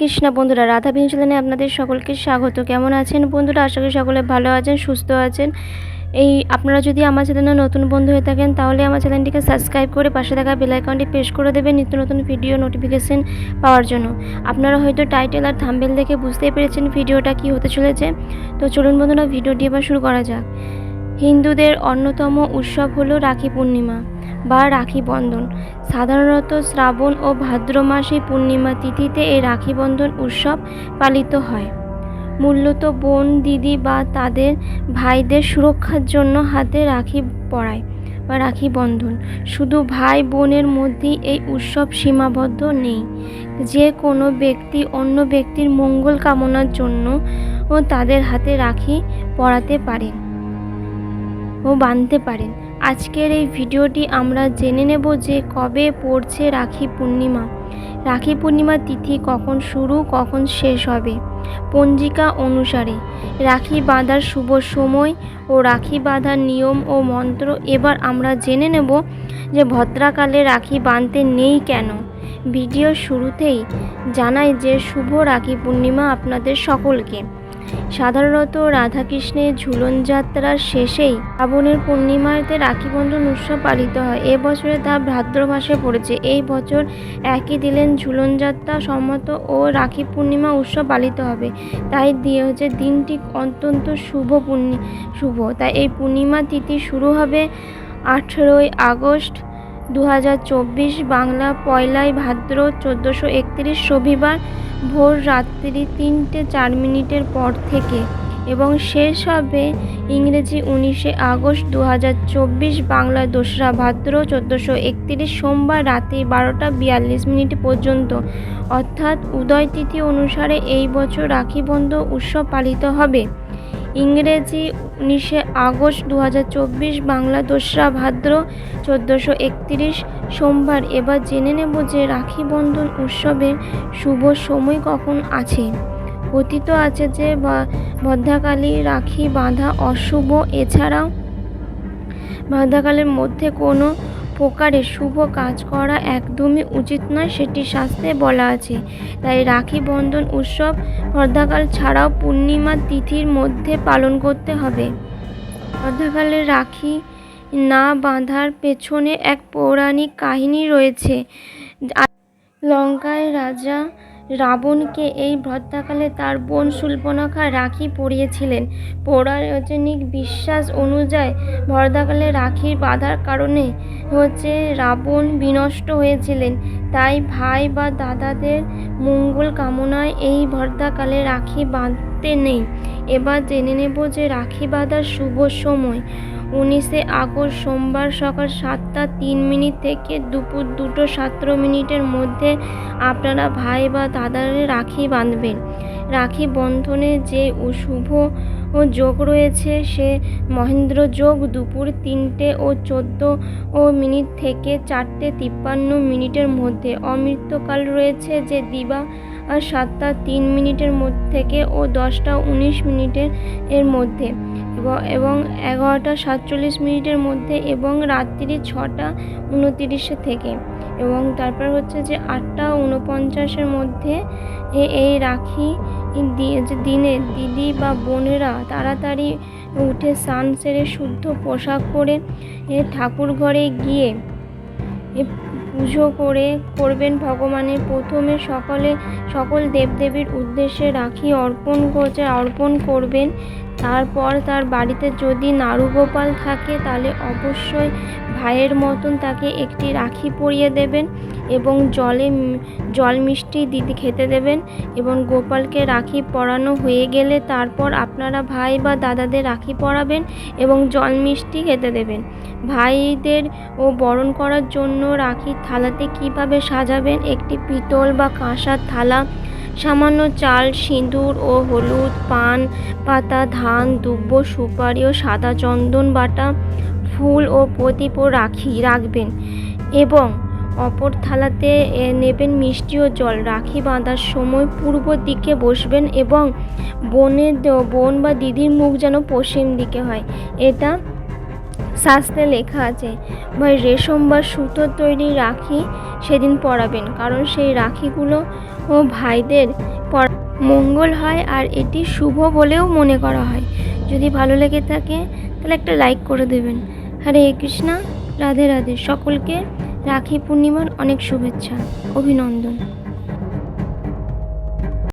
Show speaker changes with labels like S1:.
S1: কৃষ্ণ। বন্ধুরা, রাধা চ্যানেলে আপনাদের সকলকে স্বাগত। কেমন আছেন বন্ধুরা? আশা করি সকলে ভালো আছেন, সুস্থ আছেন। এই আপনারা যদি আমার চ্যানেলে নতুন বন্ধু হয়ে থাকেন, তাহলে আমার চ্যানেলটিকে সাবস্ক্রাইব করে পাশে থাকা বেল আইকনটি প্রেস করে দেবেন নিত্য নতুন ভিডিও নোটিফিকেশন পাওয়ার জন্য। আপনারা হয়তো টাইটেল আর থাম্বেল দেখে বুঝতেই পেরেছেন ভিডিওটা কি হতে চলেছে। তো চলুন বন্ধুরা, ভিডিওটি এবার শুরু করা যাক। হিন্দুদের অন্যতম উৎসব হলো রাখি পূর্ণিমা। বা রাখি বন্ধন। সাধারণত শ্রাবণ ও ভাদ্র মাসে পূর্ণিমা তিথিতে এই রাখি বন্ধন উৎসব পালিত হয়। মূলত বোন, দিদি বা তাদের ভাইদের সুরক্ষার জন্য হাতে রাখি পরায় বা রাখি বন্ধন। শুধু ভাই বোনের মধ্যেই এই উৎসব সীমাবদ্ধ নেই। যে কোনো ব্যক্তি অন্য ব্যক্তির মঙ্গল কামনার জন্য ও তাদের হাতে রাখি পরাতে পারেন। ও বাঁধতে পারেন। আজকের এই ভিডিওটি আমরা জেনে নেব যে কবে পড়ছে রাখি পূর্ণিমা। রাখি পূর্ণিমা তিথি কখন শুরু, কখন শেষ হবে, পঞ্জিকা অনুসারে। রাখি বাঁধার শুভ সময় ও রাখি বাঁধার নিয়ম ও মন্ত্র এবার আমরা জেনে নেব যে ভদ্রাকালে রাখি বাঁধতে নেই কেন। ভিডিও শুরুতেই জানাই যে শুভ রাখি পূর্ণিমা আপনাদের সকলকে। সাধারণত রাধাকৃষ্ণের ঝুলন যাত্রার শেষেই শ্রাবণের পূর্ণিমাতে রাখি বন্ধন উৎসব পালিত হয়। এবছরে তা ভাদ্র মাসে পড়েছে। এই বছর একই দিলেন ঝুলন যাত্রা সম্মত ও রাখি পূর্ণিমা উৎসব পালিত হবে। তাই দিয়ে হচ্ছে দিনটি অত্যন্ত শুভ পূর্ণি, শুভ। তাই এই পূর্ণিমা তিথি শুরু হবে আঠেরোই আগস্ট দুহাজার চব্বিশ, বাংলা পয়লাই ভাদ্র চোদ্দোশো একত্রিশ রবিবার। ভোর রাত্রি তিনটে চার মিনিটের পর থেকে এবং শেষ হবে ইংরেজি উনিশে আগস্ট দু হাজার চব্বিশ বাংলা দোসরা ভাদ্র চোদ্দোশো একত্রিশ সোমবার রাতে বারোটা বিয়াল্লিশ মিনিট পর্যন্ত। অর্থাৎ উদয় তিথি অনুসারে এই বছর রাখি বন্ধ উৎসব পালিত হবে। ইংরেজি উনিশে আগস্ট দু বাংলা দোসরা ভাদ্র চোদ্দোশো একত্রিশ সোমবার। এবার জেনে নেব যে রাখি বন্ধন উৎসবের শুভ সময় কখন আছে। কথিত আছে যে বদ্ধাকালী রাখি বাঁধা অশুভ। এছাড়াও বাঁধাকালের মধ্যে কোনো প্রকারের শুভ কাজ করা একদমই উচিত নয়, সেটি শাস্ত্রে বলা আছে। তাই রাখি বন্ধন উৎসব অর্ধাকাল ছাড়াও পূর্ণিমা তিথির মধ্যে পালন করতে হবে। অর্ধাকালে রাখি না বাঁধার পেছনে এক পৌরাণিক কাহিনী রয়েছে। লঙ্কায় রাজা রাবণকে এই ভদ্রাকালে তার বোন সুল্পনখা রাখি পরিয়েছিলেন। পৌরাণিক বিশ্বাস অনুযায়ী ভদ্রাকালে রাখির বাঁধার কারণে হচ্ছে রাবণ বিনষ্ট হয়েছিলেন। তাই ভাই বা দাদাদের মঙ্গল কামনায় এই ভর্তাকালে রাখি বাঁধতে নেই। এবার জেনে নেব যে রাখি বাঁধার শুভ সময়। উনিশে আগস্ট সোমবার সকাল সাতটা তিন মিনিট থেকে দুপুর দুটো সতেরো মিনিটের মধ্যে আপনারা ভাই বা দাদার রাখি বাঁধবেন। রাখি বন্ধনে যে শুভ ও যোগ রয়েছে সে মহেন্দ্র যোগ দুপুর তিনটে ও চোদ্দ ও মিনিট থেকে চারটে তিপ্পান্ন মিনিটের মধ্যে। অমৃতকাল রয়েছে যে দিবা সাতটা তিন মিনিটের মধ্যে থেকে ও দশটা উনিশ মিনিটের এর মধ্যে। এবং এগারোটা সাতচল্লিশ মিনিটের মধ্যে এবং রাত্রি ছটা উনতিরিশে থেকে। এবং তারপর হচ্ছে যে আটটা উনপঞ্চাশের মধ্যে এই রাখি দিনে দিদি বা বোনেরা তাড়াতাড়ি উঠে স্নান সেরে শুদ্ধ পোশাক পরে ঠাকুর ঘরে গিয়ে পুজো করে করবেন ভগবানের। প্রথমে সকলে, সকল দেবদেবীর উদ্দেশ্যে রাখি অর্পণ করছে, অর্পণ করবেন। তারপর তার বাড়িতে যদি নাড়ুগোপাল থাকে, তাহলে অবশ্যই ভাইয়ের মতন তাকে একটি রাখি পরিয়ে দেবেন এবং জলে জল মিষ্টি দিদি খেতে দেবেন এবং গোপালকে রাখি পরানো হয়ে গেলে তারপর আপনারা ভাই বা দাদাদের রাখি পরাবেন এবং জল মিষ্টি খেতে দেবেন। ভাইদের ও বরণ করার জন্য রাখির থালাতে কীভাবে সাজাবেন? একটি পিতল বা কাঁসার থালা সামান্য চাল, সিঁদুর ও হলুদ, পান, পাতা, ধান, দুব্ব, সুপারি ও সাদা চন্দন বাটা, ফুল ও প্রদীপ ও রাখি, রাখবেন। এবং অপর থালাতে নেবেন মিষ্টি ও জল। রাখি বাঁধার সময় পূর্ব দিকে বসবেন এবং বোনের বোন বা দিদির মুখ যেন পশ্চিম দিকে হয়। এটা শাস্ত্রে লেখা আছে ভাই রেশম বা সুতোর তৈরি রাখি সেদিন পরাবেন, কারণ সেই রাখিগুলো ও ভাইদের মঙ্গল হয় আর এটি শুভ বলেও মনে করা হয়। যদি ভালো লেগে থাকে, তাহলে একটা লাইক করে দেবেন। হরে কৃষ্ণা, রাধে রাধে। সকলকে রাখি পূর্ণিমার অনেক শুভেচ্ছা। অভিনন্দন।